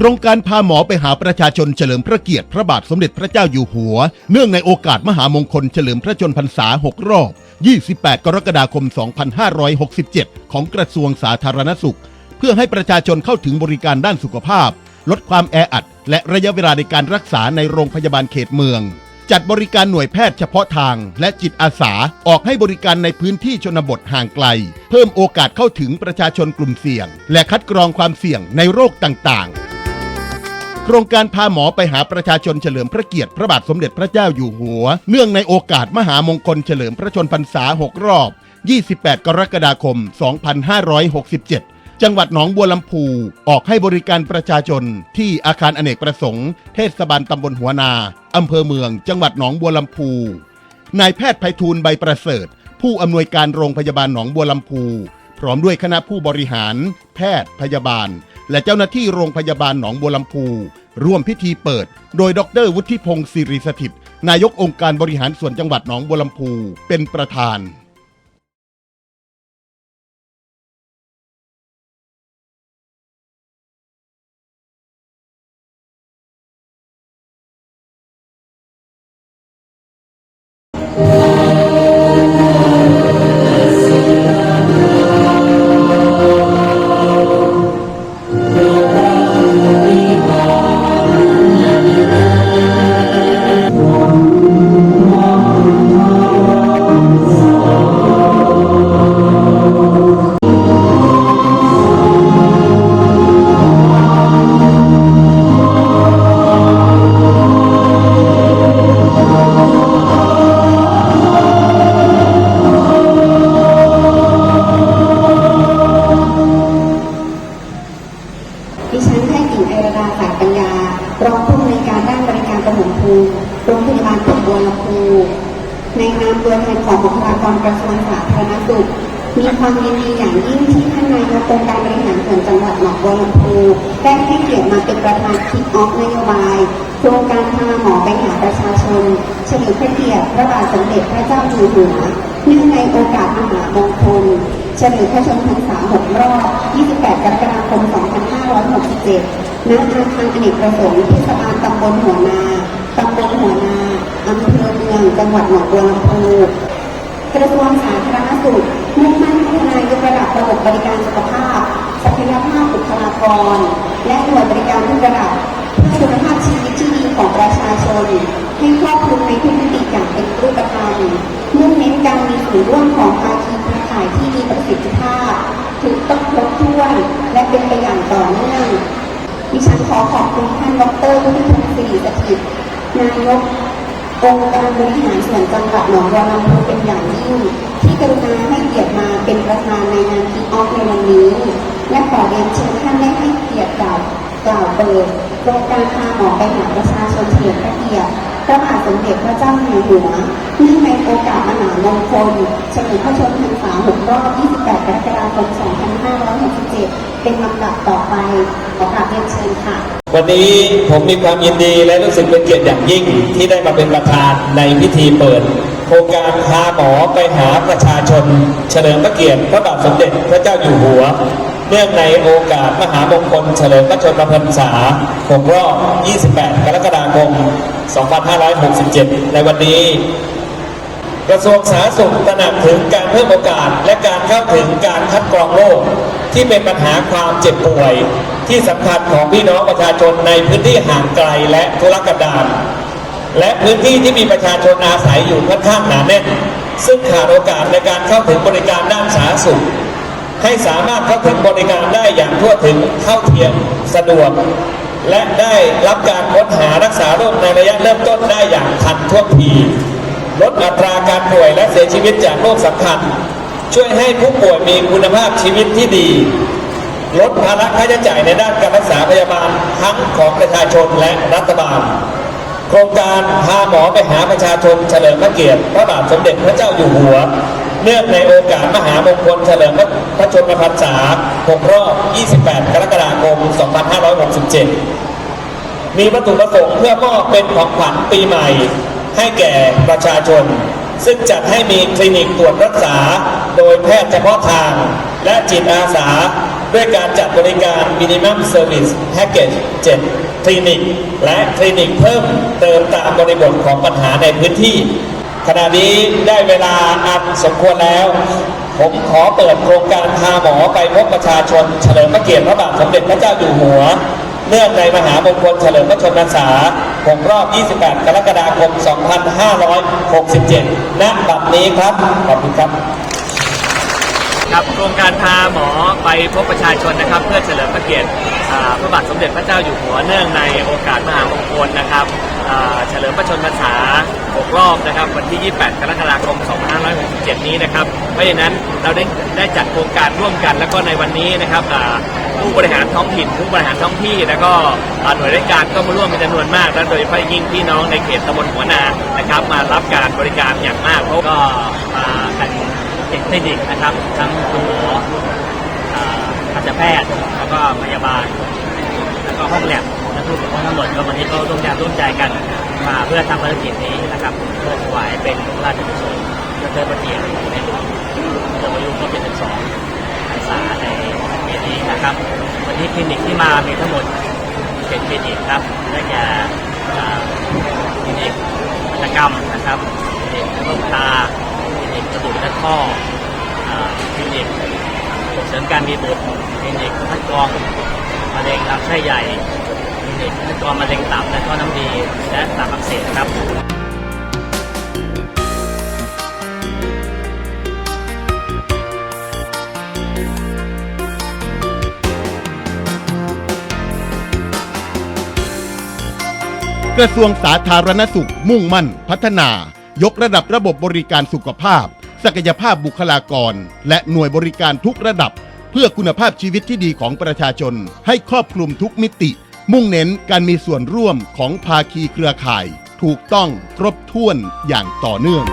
โครงการพาหมอไปหาประชาชนเฉลิมพระเกียรติพระบาทสมเด็จพระเจ้าอยู่หัว เนื่องในโอกาสมหามงคลเฉลิมพระชนพรรษา 6 รอบ 28 กรกฎาคม 2567 ของกระทรวงสาธารณสุข เพื่อให้ประชาชนเข้าถึงบริการด้านสุขภาพ ลดความแออัด และระยะเวลาในการรักษาในโรงพยาบาลเขตเมือง จัดบริการหน่วยแพทย์เฉพาะทาง และจิตอาสาออกให้บริการในพื้นที่ชนบทห่างไกล เพิ่มโอกาสเข้าถึงประชาชนกลุ่มเสี่ยง และคัดกรองความเสี่ยงในโรคต่างๆ โครงการพาหมอไปหาประชาชนเฉลิมพระเกียรติพระบาทสมเด็จพระเจ้าอยู่หัว เนื่องในโอกาสมหามงคลเฉลิมพระชนพรรษา 6 รอบ 28 กรกฎาคม 2567จังหวัดหนองบัวลำพูออกให้บริการประชาชนที่อาคารอเนกประสงค์ เทศบาลตำบลหัวนา อำเภอเมือง จังหวัดหนองบัวลำพู นายแพทย์ไพฑูรย์ใบประเสริฐ ผู้อำนวยการโรงพยาบาลหนองบัวลำพู พร้อมด้วยคณะผู้บริหาร แพทย์พยาบาล และเจ้าหน้าที่โรงพยาบาลหนองบัวลำพู ร่วมพิธีเปิด โดยดรวุฒิพงศ์สิริสถิต นายกองค์การบริหารส่วนจังหวัดหนองบัวลำพู เป็นประธาน นนามตัวแทนของบุคลากรกระทรวงสาธารณสุข มีความยินดีอย่างยิ่งที่ท่านนายกองค์การบริหารส่วนจังหวัดหนองบัวลำพูได้ให้เกียรติมาเป็นประธานคิกออฟนโยบายโครงการพาหมอไปหาประชาชนเฉลิมพระเกียรติพระบาทสมเด็จพระเจ้าอยู่หัวเนื่องในโอกาสมหามงคลเฉลิมพระชนมพรรษา6รอบ 28 กรกฎาคม 2567ณอาคารอเนกประสงค์เทศบาลตำบลหัวนาตำบลหัวนา อำเภอเมืองจังหวัดหนองบัวลำพูกระทรวงสาธารณสุขมุ่งมั่นพัฒนายกระดับระบบบริการสุขภาพศักยภาพบุคลากร และหน่วยบริการทุกระดับเพื่อคุณภาพชีวิตที่ดีของประชาชนให้ครอบคลุมในทุกมิติอย่างเป็นรูปธรรมมุ่งเน้นการมีส่วนร่วมของภาคีเครือข่ายที่มีประสิทธิภาพถูกต้องครบถ้วนและเป็นไปอย่างต่อเนื่องดิฉันขอขอบคุณท่านดรวุฒิพงศ์สิริสถิตนายก องค์การบริหารส่วนจังหวัดหนองบัวลำพูเป็นอย่างยิ่ง ที่กรุณาให้เกียรติมาเป็นประธานในงานคิกออฟในวันนี้ และขอเรียนเชิญท่านได้ให้เกียรติกล่าวกล่าวเปิดโครงการพาหมอไปหาประชาชนเฉลิมพระเกียรติพระบาทสมเด็จพระเจ้าอยู่หัวเนื่องในโอกาสมหามงคล ฉลิมพระชนมพรรษา6รอบ 28 กรกฎาคม 2567 เป็นลำดับต่อไป ขอกราบเรียนเชิญค่ะ วันนี้ผมมีความยินดีและรู้สึกเป็นเกียรติอย่างยิ่งที่ได้มาเป็นประธานในพิธีเปิด โครงการพาหมอไปหาประชาชน เฉลิมพระเกียรติพระบาทสมเด็จพระเจ้าอยู่หัวเนื่องในโอกาสมหามงคลเฉลิมพระชนมพรรษา6รอบ 28 กรกฎาคม 2567 ในวันนี้ กระทรวงสาธารณสุขตระหนักถึงการเพิ่มโอกาส และการเข้าถึงการคัดกรองโรคที่เป็นปัญหาความเจ็บป่วย ที่สำคัญของพี่น้องประชาชนในพื้นที่ห่างไกลและทุรกันดารและพื้นที่ที่มีประชาชนอาศัยอยู่ค่อนข้างหนาแน่น ซึ่งขาดโอกาสในการเข้าถึงบริการด้านสาธารณสุข ให้สามารถเข้าถึงบริการได้อย่างทั่วถึงเท่าเทียมสะดวก และได้รับการค้นหารักษาโรคในระยะเริ่มต้นได้อย่างทันท่วงที ลดอัตราการป่วยและเสียชีวิตจากโรคสำคัญ ช่วยให้ผู้ป่วยมีคุณภาพชีวิตที่ดี ลดภาระค่าใช้จ่ายในด้านการรักษาพยาบาลทั้งของประชาชนและรัฐบาล โครงการพาหมอไปหาประชาชนเฉลิมพระเกียรติพระบาทสมเด็จพระเจ้าอยู่หัว เนื่องในโอกาสมหามงคลเฉลิมพระชนมพรรษา6รอบ 28 กรกฎาคม 2567 มีวัตถุประสงค์เพื่อมอบเป็นของขวัญปีใหม่ ให้แก่ประชาชน ซึ่งจัดให้มีคลินิกตรวจรักษา โดยแพทย์เฉพาะทาง และจิตอาสา ด้วยการจัดบริการ Minimum Service Package 7 คลินิก และคลินิกเพิ่มเติมตามบริบทของปัญหาในพื้นที่ ขณะนี้ได้เวลาอันสมควรแล้วผมขอเปิดโครงการพาหมอไปพบประชาชนเฉลิมพระเกียรติพระบาทสมเด็จพระเจ้าอยู่หัว เนื่องในมหามงคลเฉลิมพระชนมพรรษา 6รอบ 28 กรกฎาคม 2567 ณ บัดนี้ครับ ขอบคุณครับ ครับโครงการพาหมอไปพบประชาชนนะครับ เพื่อเฉลิมพระเกียรติพระบาทสมเด็จพระเจ้าอยู่หัวเนื่องในโอกาสมหามงคลนะครับเฉลิมพระชนมพรรษา 6 รอบนะครับ วันที่ 28 กรกฎาคม 2567 นี้นะครับ เพราะฉะนั้นเราได้ได้จัดโครงการร่วมกัน แล้วก็ในวันนี้นะครับ ผู้บริหารท้องถิ่นผู้บริหารท้องที่แล้วก็หน่วยราชการก็มาร่วมเป็นจำนวนมากและโดยเฉพาะยิ่งพี่น้องในเขตตำบลหัวนานะครับ มารับการบริการอย่างมากเพราะก็มากันเด็กคลินิกนะครับ ทั้งคุณหมออ่าทันตแพทย์แล้วก็พยาบาล แล้วก็ห้องแลบและผู้ปกครองทั้งหมดก็วันนี้ก็ร่วมใจร่วมใจกันมาเพื่อทำภารกิจนี้นะครับเพื่อถวายเป็นพระราชกุศลเพื่อเทิดพระเกียรติในหลวงเจ้าอายุครบ72พรรษาใน นี้นะครับ วันนี้คลินิกที่มามีทั้งหมดเป็นคลินิกครับได้แก่คลินิกศัลยกรรมนะครับคลินิกโรคตาคลินิกกระดูกและข้อคลินิกส่งเสริมการมีบุตรคลินิกคัดกรองมะเร็งลำไส้ใหญ่คลินิกคัดกรองมะเร็งตับและท่อน้ำดีและตับอักเสบครับ กระทรวงสาธารณสุข มุ่งมั่น พัฒนา ยกระดับระบบบริการสุขภาพ ศักยภาพบุคลากร และหน่วยบริการทุกระดับ เพื่อคุณภาพชีวิตที่ดีของประชาชน ให้ครอบคลุมทุกมิติ มุ่งเน้นการมีส่วนร่วมของภาคีเครือข่าย ถูกต้องครบถ้วนอย่างต่อเนื่อง